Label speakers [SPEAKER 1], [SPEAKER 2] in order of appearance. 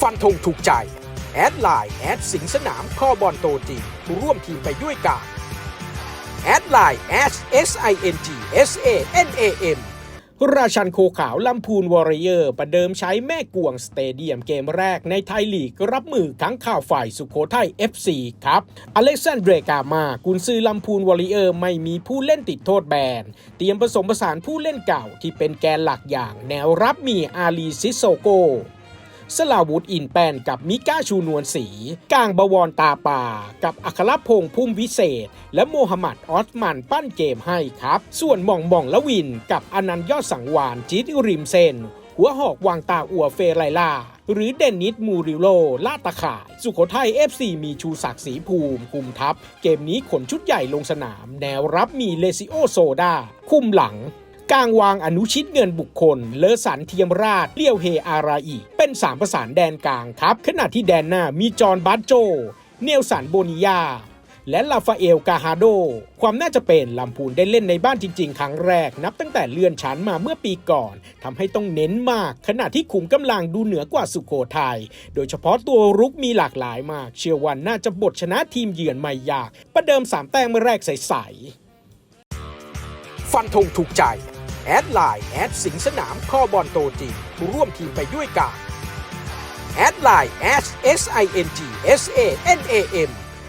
[SPEAKER 1] ฟันธงถูกใจ แอดไลน์แอดสิงสนามข้อบอลโตจริงร่วมทีมไปด้วยกันแอดไลน์ S S I N G S A N A M ราชันโคขาวลำพูนวอริเยอร์ประเดิมใช้แม่กวงสเตเดียมเกมแรกในไทยลีก รับมือขังข่าวฝ่ายสุขโขทัย FC ครับ อเล็กซานเดรกามา กุนซือลำพูนวอริเออร์ไม่มีผู้เล่นติดโทษแบน เตรียมผสมผสานผู้เล่นเก่าที่เป็นแกนหลักอย่างแนวรับมีอาลีซิโซโก สลาวุธอินแปนกับมิก้าชูนวลศรีกางบวรตาป่า กับอัครพงษ์พุ่มวิเศษ และโมฮัมหมัดออสมันปั้นเกมให้ครับ ส่วนหม่องหม่องละวิน กับอนันต์ยอดสังวานจิตริมเซนหัวหอกวางตาอัวเฟรไรล่าหรือเดนนิสมูริโลลาดตะข่าย สุโขทัย FC มีชูศักดิ์ศรีภูมิคุมทัพ เกมนี้ขนชุดใหญ่ลงสนาม แนวรับมีเลซิโอโซดา คุมหลังกลางวางอนุชิตเงินบุคคล เลอสันเทียมราชเลี้ยวเฮอาราอี เป็นสามประสานแดนกลางครับ ขณะที่แดนหน้ามีจอห์นบัตโจ เนลสันโบนิยา และลาฟาเอลกาฮาโด ความน่าจะเป็นลำพูนได้เล่นในบ้านจริง ๆ ครั้งแรก นับตั้งแต่เลื่อนชั้นมาเมื่อปีก่อนทำให้ต้องเน้นมาก ขณะที่ขุมกำลังดูเหนือกว่าสุโขทัยโดยเฉพาะตัวรุกมีหลากหลายมาก เชื่อว่าน่าจะบทชนะทีมเยือนไม่ยาก ประเดิมสามแต้มแรกใสๆฟันธงถูกใจแอดไลน์แอดสิงสนามข้อบอลโตจริงร่วมทีมไปด้วยกัน แอดไลน์ S S I N G S A N A M